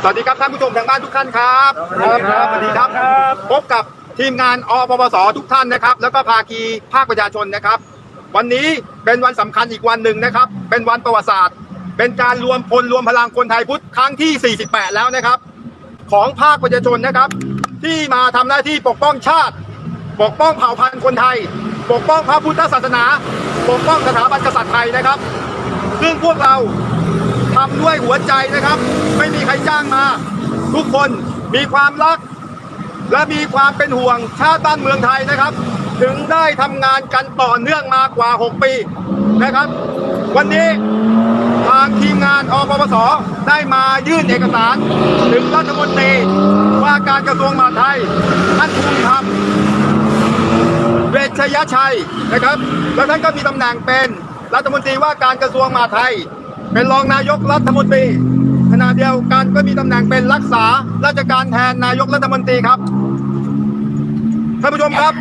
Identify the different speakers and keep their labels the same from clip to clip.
Speaker 1: สวัสดีครับท่านผู้ชมทางบ้านทุกท่านครับ
Speaker 2: สวัสดีครับ
Speaker 1: สวัสดีครับพบกับทีมงานอปปสทุกท่านนะครับ แล้วก็ภาคีภาคประชาชนนะครับ วันนี้เป็นวันสำคัญอีกวันหนึ่งนะครับ เป็นวันประวัติศาสตร์ เป็นการรวมพลรวมพลังคนไทยพุทธครั้งที่ 48 แล้วนะครับ ของภาคประชาชนนะครับ ที่มาทำหน้าที่ปกป้องชาติ ปกป้องเผ่าพันธุ์คนไทย ปกป้องพระพุทธศาสนา ปกป้องสถาบันกษัตริย์ไทยนะครับ ซึ่งพวกเรา ทำด้วยหัวใจนะครับ ไม่มีใครจ้างมา ทุกคนมีความรัก และมีความเป็นห่วงชาติบ้านเมืองไทยนะครับ ถึงได้ทำงานกันต่อเนื่องมากว่า 6 ปีนะครับ วันนี้ทางทีมงานอปปสได้มายื่นเอกสาร ถึงรัฐมนตรีว่าการกระทรวงมหาดไทยท่านภูมิธรรมเวชยชัยนะครับ แล้วท่านก็มีตำแหน่งเป็นรัฐมนตรีว่าการกระทรวงมหาดไทย เป็นรองนายกรัฐมนตรีขณะเดียวกันก็มีตำแหน่งเป็นรักษาราชการแทนนายกรัฐมนตรีครับท่านผู้ชมครับ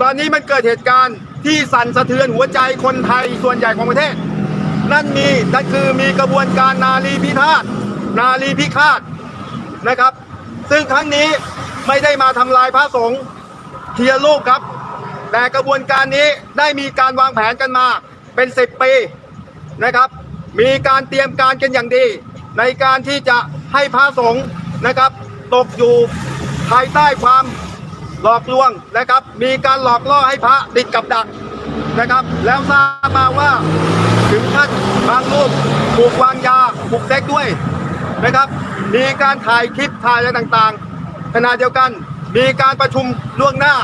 Speaker 1: ตอนนี้มันเกิดเหตุการณ์ที่สั่นสะเทือนหัวใจคนไทยส่วนใหญ่ของประเทศ นั่นมีนั่นคือมีกระบวนการนารีพิฆาตนารีพิฆาตนะครับ ซึ่งครั้งนี้ไม่ได้มาทำลายพระสงฆ์เทียรูปครับ แต่กระบวนการนี้ได้มีการวางแผนกันมาเป็น10ปีนะครับ มีการเตรียมการกันอย่างดี ในการที่จะให้พระสงฆ์นะครับ ตกอยู่ภายใต้ความหลอกลวงนะครับ มีการหลอกล่อให้พระติดกับดักนะครับ แล้วทราบมาว่าถึงขั้นบางรูปถูกวางยาถูกเซ็กด้วยนะครับ มีการถ่ายคลิปถ่ายอะไรต่างๆขณะเดียวกันมีการประชุมล่วงหน้า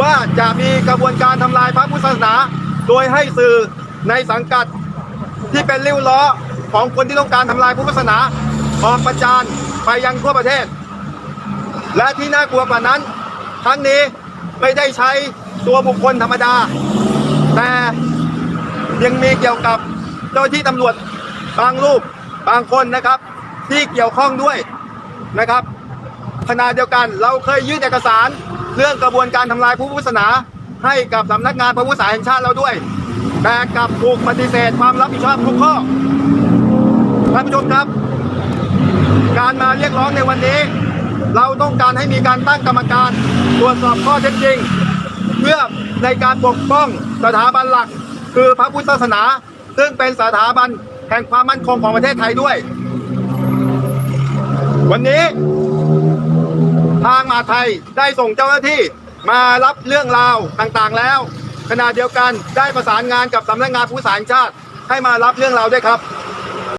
Speaker 1: ว่าจะมีกระบวนการทำลายพระพุทธศาสนา โดยให้สื่อในสังกัด ที่เป็นริ้วล้อของคนที่ต้องการทำลายพุทธศาสนาออกประจานไปยังทั่วประเทศ และที่น่ากลัวกว่านั้นครั้งนี้ไม่ได้ใช้ตัวบุคคลธรรมดา แต่ยังมีเกี่ยวกับเจ้าที่ตำรวจบางรูปบางคนนะครับ ที่เกี่ยวข้องด้วยนะครับขณะเดียวกันเราเคยยื่นเอกสารเรื่องกระบวนการทำลายพระพุทธศาสนา ให้กับสำนักงานพระพุทธศาสนาแห่งชาติเราด้วย แต่กลับถูกปฏิเสธความรับผิดชอบทุกข้อท่านผู้ชมครับ การมาเรียกร้องในวันนี้ เราต้องการให้มีการตั้งกรรมการตรวจสอบข้อเท็จจริง เพื่อในการปกป้องสถาบันหลัก คือพระพุทธศาสนา ซึ่งเป็นสถาบันแห่งความมั่นคงของประเทศไทยด้วย วันนี้ ทางมหาไทยได้ส่งเจ้าหน้าที่มารับเรื่องราวต่างๆแล้ว ขณะเดียวกันได้ประสานงานกับสำนักงานผู้สารชาติให้มารับเรื่องเราด้วยครับ